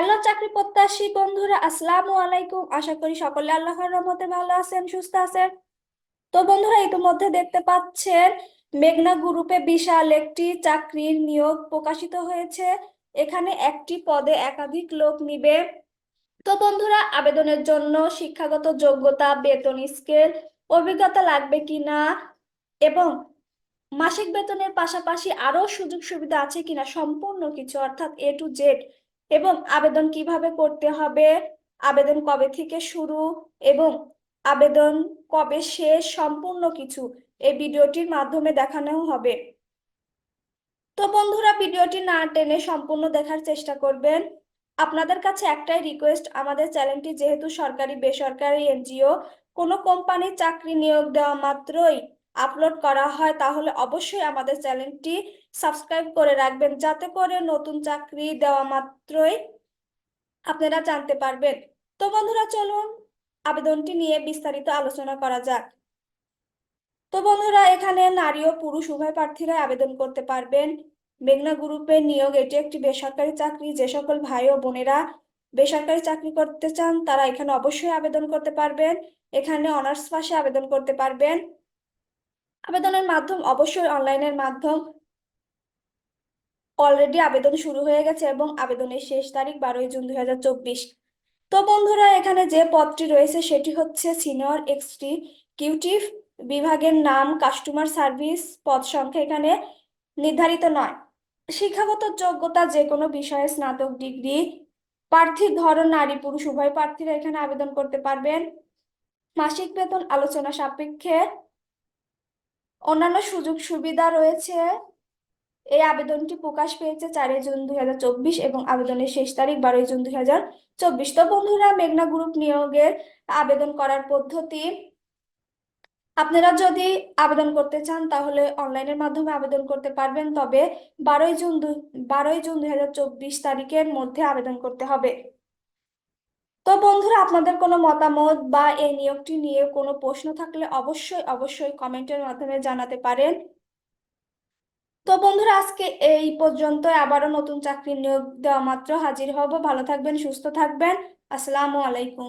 Hello চাকরি প্রত্যাশী বন্ধুরা, আসসালামু আলাইকুম। আশা করি সকলে আল্লাহর রহমতে ভালো আছেন, সুস্থ আছেন। তো বন্ধুরা, ইতিমধ্যে দেখতে পাচ্ছেন, মেঘনা গ্রুপে বিশাল একটি চাকরির নিয়োগ প্রকাশিত হয়েছে। এখানে একটি পদে একাধিক লোক নিবে। তো বন্ধুরা, আবেদনের জন্য শিক্ষাগত যোগ্যতা, বেতন স্কেল, অভিজ্ঞতা লাগবে কিনা এবং মাসিক বেতনের পাশাপাশি আরও সুযোগ সুবিধা আছে কিনা সম্পূর্ণ কিছু, অর্থাৎ এ টু জেড এবং আবেদন কীভাবে করতে হবে? আবেদন কবে থেকে শুরু? এবং আবেদন কবে শেষ? সম্পূর্ণ কিছু এই ভিডিওটির মাধ্যমে দেখানো হবে। তো বন্ধুরা, ভিডিওটি না টেনে সম্পূর্ণ দেখার চেষ্টা করবেন। আপনাদের কাছে একটাই রিকোয়েস্ট আমাদের চ্যানেলটি যেহেতু সরকারি, বেসরকারি এনজিও, কোনো কোম্পানির চাকরি নিয়োগ দেওয়া মাত্রই আপলোড করা হয়, তাহলে অবশ্যই আমাদের চ্যানেলটি সাবস্ক্রাইব করে রাখবেন। যাতে করে নতুন চাকরি দেওয়া মাত্রই আপনারা জানতে পারবেন। তো বন্ধুরা, চলুন আবেদনটি নিয়ে বিস্তারিত আলোচনা করা যাক। তো বন্ধুরা, এখানে নারী ও পুরুষ উভয় প্রার্থীরা আবেদন করতে পারবেন। মেঘনা গ্রুপের নিয়োগ, এটি একটি বেসরকারি চাকরি। যে সকল ভাই ও বোনেরা বেসরকারি চাকরি করতে চান, তারা এখানে অবশ্যই আবেদন করতে পারবেন। এখানে অনার্স পাশে আবেদন করতে পারবেন। আবেদনের মাধ্যম অবশ্যই অনলাইনের মাধ্যম অলরেডি আবেদন শুরু হয়ে গেছে এবং আবেদনের শেষ তারিখ বারোই জুন দুই হাজার চব্বিশ। তো বন্ধুরা, এখানে যে পদটি রয়েছে সেটি হচ্ছে সিনিয়র এক্সিকিউটিভ বিভাগের নাম কাস্টমার সার্ভিস পদ সংখ্যা এখানে নির্ধারিত নয়। শিক্ষাগত যোগ্যতা যে কোনো বিষয়ে স্নাতক ডিগ্রি প্রার্থীর ধরন, নারী, পুরুষ, উভয় প্রার্থীরা এখানে আবেদন করতে পারবেন। মাসিক বেতন আলোচনা সাপেক্ষে অন্যান্য সুযোগ সুবিধা রয়েছে। এই আবেদনটি প্রকাশ পেয়েছে চারই জুন দু হাজার চব্বিশ এবং আবেদনের শেষ তারিখ বারোই জুন দুই চব্বিশ। তো বন্ধুরা, মেঘনা গ্রুপ নিয়োগের আবেদন করার পদ্ধতি। আপনারা যদি আবেদন করতে চান, তাহলে অনলাইনের মাধ্যমে আবেদন করতে পারবেন, তবে বারোই জুন দু, বারোই জুন দুই হাজার চব্বিশ তারিখের মধ্যে আবেদন করতে হবে। তো বন্ধুরা, আপনাদের কোনো মতামত বা এই নিয়োগটি নিয়ে কোনো প্রশ্ন থাকলে অবশ্যই অবশ্যই কমেন্টের মাধ্যমে জানাতে পারেন। তো বন্ধুরা, আজকে এই পর্যন্ত আবারও নতুন চাকরির নিয়োগ দেওয়া মাত্র হাজির হব। ভালো থাকবেন, সুস্থ থাকবেন। আসসালামু আলাইকুম।